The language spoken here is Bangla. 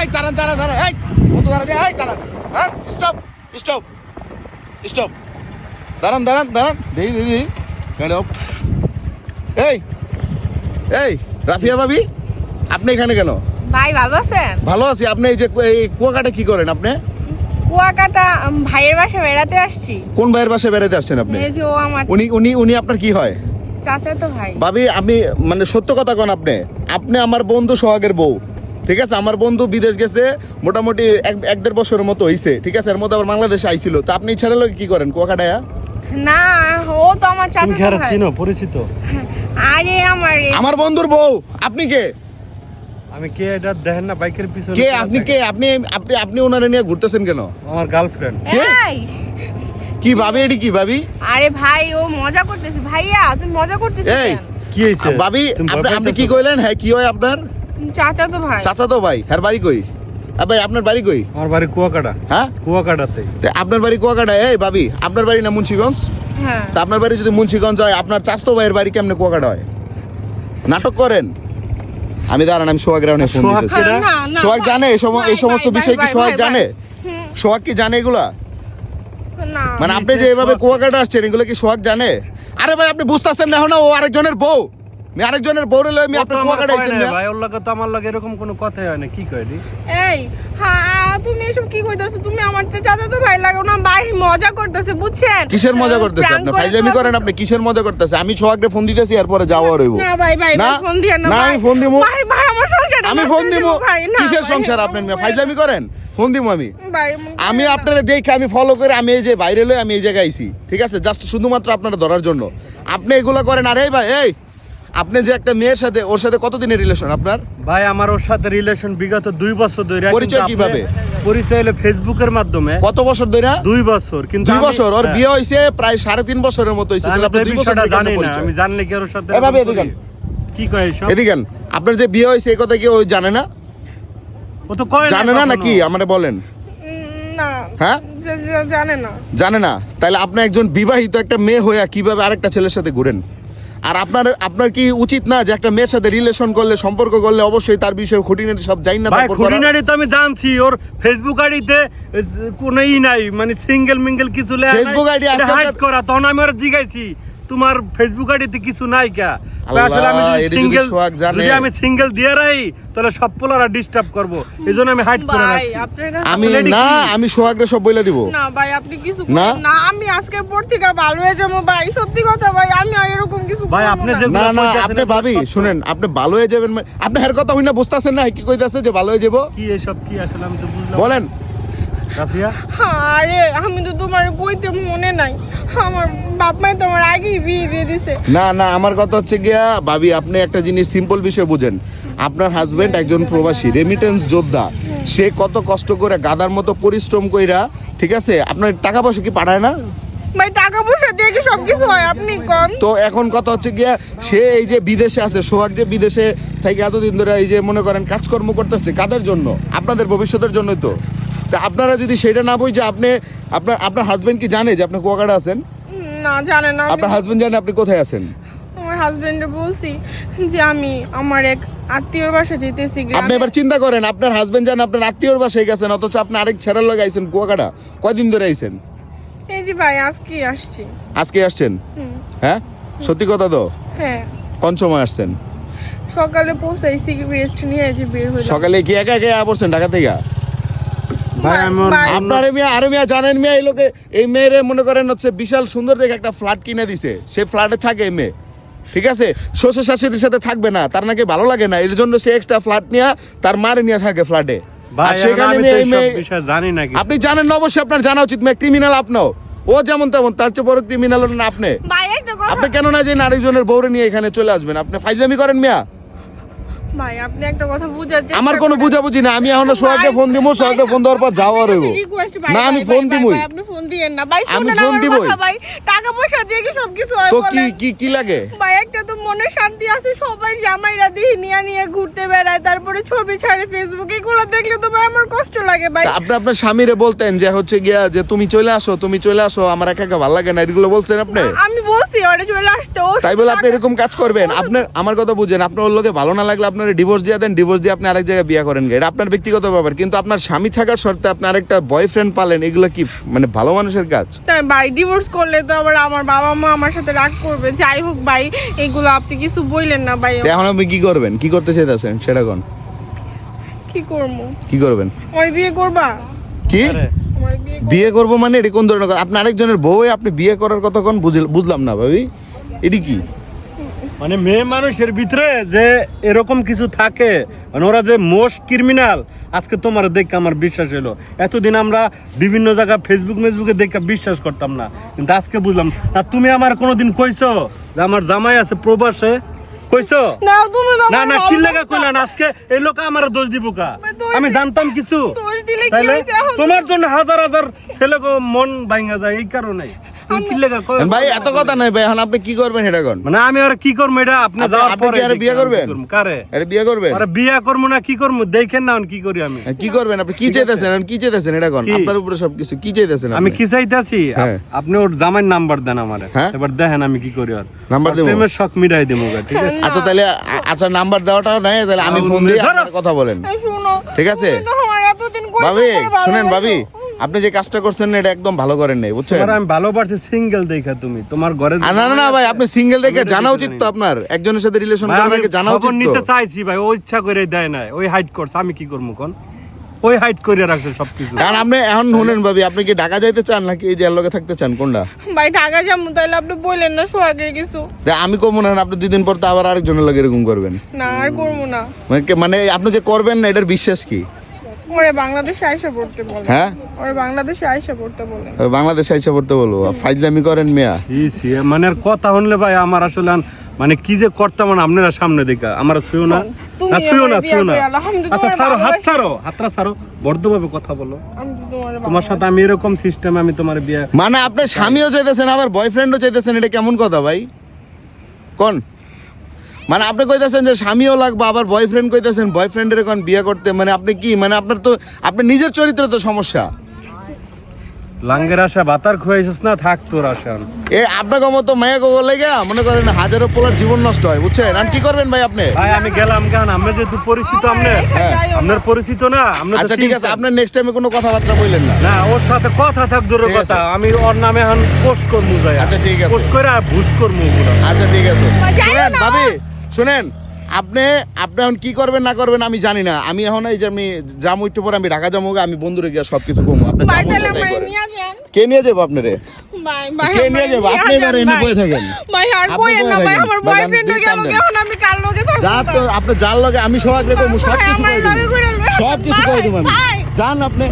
এই দাঁড়ান দাঁড়ান দাঁড়ান এই বন্ধু দাঁড়ান এই দাঁড়ান হ্যাঁ স্টপ স্টপ স্টপ দাঁড়ান দাঁড়ান দাঁড়ান দেখি দেখি গাড়ি। এই এই রাফিয়া ভাবি আপনি এখানে কেন? ভাই ভালো আছেন? ভালো আছি আপনি এই যে এই কুয়াকাটা কি করেন আপনি? কুয়াকাটা ভাইয়ের বাসা বেড়াতে আসছি। কোন ভাইয়ের বাসায় বেড়াতে আসছেন আপনি? এই যে ও আমার উনি উনি উনি আপনার কি হয়? চাচা তো ভাই। ভাবি আমি মানে সত্য কথা কোন আপনি। আপনি আমার বন্ধু সোহাগের বউ। ঠিক আছে? আমার বন্ধু বিদেশ গেছে মোটামুটি এক এক দেড় বছরের মতো হইছে ঠিক আছে? এর মধ্যে আবার বাংলাদেশে আইছিল। তো আপনি ছেড়ে লোক কি করেন কুয়াকাটায়া না ও তো আমার চাচা তুমি চিনো? পরিচিত? আরে আমার আমার বন্ধুর বউ আপনি কে? আমি কে? এটা দেখেন না বাইকের পিছনে কে? আপনি কে? আপনি আপনি আপনি ওনারে নিয়ে ঘুরতেছেন কেন? আমার গার্লফ্রেন্ড কি? ভাবি? এটি কি ভাবি? আরে ভাই ও মজা করতেছে। ভাইয়া তুমি মজা করতেছো এই, কি হয়েছে ভাবি আপনি- আপনি কি কইলেন? হ্যাঁ কি হয় আপনার? চাচা তো ভাই। চাচা তো ভাই হ্যাঁ বাড়ি কই? আ ভাই আপনার বাড়ি কই? আমার বাড়ি কুয়াকাটা। হ্যাঁ? কুয়াকাটাতে। আপনার বাড়ি কুয়াকাটা? এই ভাবি আপনার বাড়ি না মুন্সিগঞ্জ? হ্যাঁ। তা আপনার বাড়ি যদি মুন্সিগঞ্জ হয় আপনার চাস্তো ভাইয়ের বাড়ি কেমনে কুয়াকাটা হয়? নাটক করেন। আমি দাঁড়ান আমি সোহাগ রাউনে ফোন সোহাগ জানে এই এই সমস্ত বিষয় কি সোহাগ জানে? সোহাগ কি জানে এগুলা? মানে আপনি যে এভাবে? কুয়াকাটা আসছেন এগুলো কি সোহাগ জানে? আরে ভাই আপনি বুঝতেছেন না এখন ও আরেকজনের বউ। আমি আরেকজনের বউ রে লই আমি আপনার কয়? ভাই? ওর লগে তো আমার লগে এরকম কোনো কথাই হয় না কি রে এই হ্যাঁ তুমি এসব কি কইতাছো? তুমি আমার চেয়ে চাচা তো ভাই লাগো না ভাই মজা করতেছে বুঝছেন? কিসের মজা করতেছে আপনি করেন আপনি কিসের মজা করতেছে? আমি সোহাগরে ফোন দিতেছি এরপরে যাওয়া রইব। না ভাই ভাই না, ফোন দিয়ে না ভাই। আমি ফোন দিবো। ভাই ভাই আমার সংসার আমি ফোন দিব কিসের সংসার ফাইজলামি করেন? ফোন দিব আমি। ভাই আমি আপনারা দেখে আমি ফলো করে আমি এই যে বাইরে লই আমি এই জায়গায় আইছি। ঠিক আছে? জাস্ট শুধুমাত্র আপনারা ধরার জন্য। আপনি এগুলো করেন আরে ভাই এই! আপনি যে একটা মেয়ের সাথে ওর সাথে কতদিনের রিলেশন আপনার? ভাই আমার ওর সাথে রিলেশন বিগত দুই বছর ধরে পরিচয় কীভাবে? পরিচয় হলো ফেসবুকের মাধ্যমে। কত বছর ধরে দুই বছর কিন্তু দুই বছর ওর হ্যাঁ। বিয়ে হয়েছে প্রায় সাড়ে তিন বছরের মতো তাহলে আপনি দুই বছর জানি না আমি জানলে কি ওর সাথে এভাবে এরকম এদিকে কি কয় এসব? এদিকেন আপনার যে বিয়ে হয়েছে এই কথা কি ওই জানে না? ও তো কয় জানে না নাকি? আমারে বলেন। না হ্যাঁ? জানে না। জানে না। তাহলে আপনি একজন বিবাহিত একটা মেয়ে হয়ে কীভাবে আরেকটা ছেলের সাথে ঘুরেন? আর আপনার আপনার কি উচিত না যে একটা মেয়ের সাথে রিলেশন করলে সম্পর্ক করলে অবশ্যই তার বিষয়ে খুঁটিনাটি সব জানি না ভাই খুঁটিনাটি তো আমি জানছি ওর ফেসবুক আইডিতে কোনোই নাই মানে সিঙ্গেল মিঙ্গেল কিছু লেখা। Facebook ID এটা করা তখন আমি ওর জিগাইছি তোমার ফেসবুক আইডিতে কিছু নাই কা? আসলে আমি যদি সিঙ্গেল যদি আমি সিঙ্গেল দিয়ে রাই তাহলে সব পোলারা ডিস্টার্ব করব। এইজন্য আমি হাইড করে ভাই রাখছি। আমি না আমি সোহাগরে সব বলে দিব। না ভাই আপনি কিছু না? না। আমি আজকের পর থেকে ভালো হয়ে যাব ভাই। সত্যি কথা ভাই আমি আর এরকম কিছু ভাই, আপনি না। যে- না না আপনি ভাবি শুনেন আপনি ভালো হয়ে যাবেন মানে- আপনি হের কথা হইনা বুঝতাছেন না কি কইতাছে যে ভালো হয়ে যাব? কি এসব কি? আসলে আমি তো বুঝলাম বলেন। রাফিয়া? আরে আমি তো তোমার কইতে মনে নাই। আমার বাপ মাই তোমার আগেই বিয়ে দিয়ে দিছে। না না আমার কথা হচ্ছে গিয়া ভাবি আপনি একটা জিনিস সিম্পল বিষয় বুঝেন। আপনার হাজবেন্ড একজন প্রবাসী রেমিটেন্স যোদ্ধা। সে কত কষ্ট করে গাদার মতো পরিশ্রম কইরা ঠিক আছে আপনার টাকা পয়সা কি পাঠায় না? ভাই টাকা পয়সা দিয়ে কি সবকিছু হয়? আপনি কম তো এখন কথা হচ্ছে গিয়া সে এই যে বিদেশে আছে সোহাগ যে বিদেশে থেকে এতদিন ধরে এই যে মনে করেন কাজকর্ম করতেছে কাদের জন্য? আপনাদের ভবিষ্যতের জন্যই তো। তা আপনারা যদি সেটা না বই যে আপনি আপনার আপনার হাজবেন্ড কি জানে যে আপনি কুয়াকাটা আছেন? না জানে না আপনার হাজবেন্ড জানে আপনি কোথায় আছেন? আমার হাজবেন্ডে বলছি যে আমি আমার এক আত্মীয়র বাসা যেতেছি আপনি এবার চিন্তা করেন আপনার হাজবেন্ড জান আপনার আত্মীয়র বাসায় গেছেন অথচ আপনি আরেক ছেড়ার লগে আইছেন কুয়াকাটা। কয়দিন ধরে আইছেন? এই যে ভাই আজকে আসছি। আজকে আসছেন? হ্যাঁ? সত্যি কথা তো? হ্যাঁ। কোন সময় আসছেন? সকালে পৌঁছাইছি রেস্ট নিয়ে যে বের হলাম। সকালে কি একা একা পড়ছেন ঢাকা থেকে? ভাই আমি ওর- ভাই- আপনার এই মেয়ে আরও মেয়ে জানেন মেয়ে এই লোকে এই মেয়েরে মনে করেন হচ্ছে বিশাল সুন্দর দেখে একটা ফ্ল্যাট কিনে দিছে। সেই ফ্ল্যাটে থাকে এই মেয়ে। ঠিক আছে? শ্বশুর শাশুড়ির সাথে থাকবে না তার নাকি ভালো লাগে না। এর জন্য সে এক্সট্রা ফ্ল্যাট নিয়ে তার মারে নিয়ে থাকে ফ্ল্যাটে। আপনি জানেন না অবশ্যই আপনার জানা উচিত। মেয়ে ক্রিমিনাল আপনিও ও যেমন তেমন তার চেয়ে বড় ক্রিমিনাল না আপনি। ভাই একটা কথা আপনি কেন না যে আরেকজনের বউরে নিয়ে এখানে চলে আসবেন? আপনি ফাইজামি করেন মিয়া। ভাই আপনি একটা কথা বুঝার চেষ্টা আমার কোনো। বুঝাবুঝি না আমি এখন সোহাগকে ফোন দিব সোহাগকে ফোন দেওয়ার পর যাওয়া রইব। না আমি ফোন ভাই, আপনি ফোন দিয়েন না। ভাই শুনেন আমার কথা ভাই টাকা পয়সা দিয়ে কি সবকিছু হয় তো কি কি কি লাগে? ভাই একটা তো মনে শান্তি আছে সবাই জামাইরা দিয়ে নিয়ে নিয়ে ঘুরতে বেড়ায় তারপরে ছবি ছাড়ে ফেসবুকে এগুলো দেখলে তো ভাই আমার কষ্ট লাগে ভাই। আপনি আপনার স্বামীরে বলতেন যে হচ্ছে গিয়া যে তুমি চলে আসো তুমি চলে আসো আমার একা একা ভালো লাগে না এগুলো বলছেন আপনি? আমি বলছি ওরে চলে আসতে ও তাই বলে আপনি এরকম কাজ করবেন? আপনার আমার কথা বুঝেন আপনার ওর লোকে ভালো না লাগলে আপনার আপনার ডিভোর্স দিয়ে দেন ডিভোর্স দিয়ে আপনি আরেক জায়গায় বিয়ে করেন এটা আপনার ব্যক্তিগত ব্যাপার কিন্তু আপনার স্বামী থাকার শর্তে আপনি আরেকটা বয়ফ্রেন্ড পালেন এগুলো কি মানে ভালো মানুষের কাজ? ভাই ডিভোর্স করলে তো আবার আমার বাবা মা আমার সাথে রাগ করবে। যাই হোক ভাই এগুলো আপনি কিছু বললেন না ভাই। এখন আপনি কি করবেন? কি করতে চাইতেছেন? সেটা কোন? কি করব? কি করবেন? আমার বিয়ে করবা? কি? বিয়ে কর- বিয়ে করব মানে এটা কোন ধরনের কথা? আপনি আরেকজনের বউ আপনি বিয়ে করার কথা কোন বুঝলাম না ভাবি। এটি কি? মানে মেয়ে মানুষের ভিতরে যে এরকম কিছু থাকে মানে ওরা যে মোস্ট ক্রিমিনাল আজকে তোমার দেখে আমার বিশ্বাস হলো। এতদিন আমরা বিভিন্ন জায়গা ফেসবুক মেসবুকে দেখে বিশ্বাস করতাম না। কিন্তু আজকে বুঝলাম আর তুমি আমার কোনোদিন কইছো যে আমার জামাই আছে প্রবাসে? কইছো? না তুমি না না কি লেগা কইলা না? আজকে এই লোক আমার দোষ দিব কা? আমি জানতাম কিছু। দোষ দিলে কি তাইলে তোমার জন্য হাজার হাজার ছেলে মন ভাঙা যায় এই কারণে। ভাই এত কথা নাই ভাই এখন আপনি কি করবেন কোন? মানে আমি আর কি করব এটা আপনি আপনি- যাওয়ার পরে কি বিয়ে দেখি আমি কি করবেন? করব। কারে? আরে বিয়ে করবেন? আরে বিয়ে করব না কি করব? দেখেন না কি করি আমি। কি করবেন? আপনি কি চাইতেছেন? কি চাইতেছেন এটা কোন? আপনার উপরে সবকিছু কি চাইতেছেন আমি কি চাইতেছি? হ্যাঁ। আপনি ওর জামাইর নাম্বার দেন আমারে। হ্যাঁ? এবার দেখেন আমি কি করি আর। নাম্বার দেবো? প্রেমের শখ মিটাই দেবো গা, ঠিক আছে? আচ্ছা তাহলে আচ্ছা নাম্বার দেওয়াটাও নাই তাহলে আমি ফোন দিয়ে কথা বলেন। এই ঠিক আছে? ভাবি শুনেন ভাবি। আপনি যে কাজটা করছেন এটা একদম ভালো করেন নাই বুঝছেন? তোমার আমি ভালোবাসি সিঙ্গেল দেখা তুমি। তোমার ঘরে না না না ভাই আপনি সিঙ্গেল দেখে জানা উচিত তো আপনার। একজনের সাথে রিলেশন করার আগে জানা উচিত নিতে চাইছি ভাই ও ইচ্ছা করে দেয় নাই। ওই হাইট করছে আমি কি করব কোন? ওই হাইট করে রাখছে সবকিছু। কারণ আপনি এখন শুনেন ভাবি আপনি কি ঢাকা যাইতে চান নাকি এই যে এর লগে থাকতে চান কোনটা? ভাই ঢাকা যাব তাহলে আপনি বললেন না সোহাগের কিছু। তা আমি কম মনে হয় আপনি দুই দিন পর তো আবার আরেকজনের লগে এরকম করবেন। না আর করব না। মানে মানে আপনি যে করবেন না এটার বিশ্বাস কি? ওরে বাংলাদেশে আইসা পড়তে বলে। হ্যাঁ? ওরে বাংলাদেশে আইসা পড়তে বলে। বাংলাদেশ আইসা পড়তে বলব। ফাইজলামি করেন মিয়া। ই সি, মানে আর কথা শুনলে ভাই আমার আসলে মানে কি যে করতাম আপনারা সামনে দেখা আমার শুয়েও না। না শুয়েও না না। আচ্ছা হাত হাতটা ছাড়ো বর্ধভাবে কথা বলো। তোমার তোমার সাথে আমি এরকম সিস্টেম আমি তোমার বিয়ে মানে আপনার স্বামীও চাইতেছেন আবার বয়ফ্রেন্ডও চাইতেছেন এটা কেমন কথা ভাই? কোন? মানে আপনি কইতেছেন যে স্বামীও লাগবে আবার বয়ফ্রেন্ড কইতেছেন বয়ফ্রেন্ডের কোন বিয়ে করতে মানে আপনি কি মানে আপনার তো আপনার নিজের চরিত্রে তো সমস্যা। লাঙ্গের আশা বাতার খুয়াইছিস না থাক তোর আশা। এ আপনাকে মতো মায়া গোবর লেগে মনে করেন হাজারো পোলার জীবন নষ্ট হয় বুঝছেন? আর কি করবেন ভাই আপনি? ভাই আমি গেলাম কেন আমরা যেহেতু পরিচিত আপনার হ্যাঁ। আপনার পরিচিত না আমরা আচ্ছা ঠিক আছে। আপনার নেক্সট টাইমে কোনো কথাবার্তা বললেন না। না ওর সাথে কথা থাক দূরের কথা। আমি ওর নামে এখন পোস্ট করব যাই। আচ্ছা, ঠিক আছে। পোস্ট করে ভুস করব ওগুলো। আচ্ছা ঠিক আছে। ভাবি শুনেন আপনি আপনি এখন কি করবেন না করবেন আমি জানি না। আমি এখন এই যে আমি যাব একটু পরে আমি ঢাকা যাব আমি বন্ধুরে গিয়ে সবকিছু কমবো আপনি কে নিয়ে যাব আপনারে? কে নিয়ে যাব? আপনি এবারে এনে। বসে থাকেন। ভাই আর আপনি না ভাই আমার বয়ফ্রেন্ড দিক গেল এখন আমি কার লগে থাকব যা তো? আপনি যার লগে আমি সব আগে সব কিছু করে আনবে। সব কিছু করে দিব আমি। যান আপনি।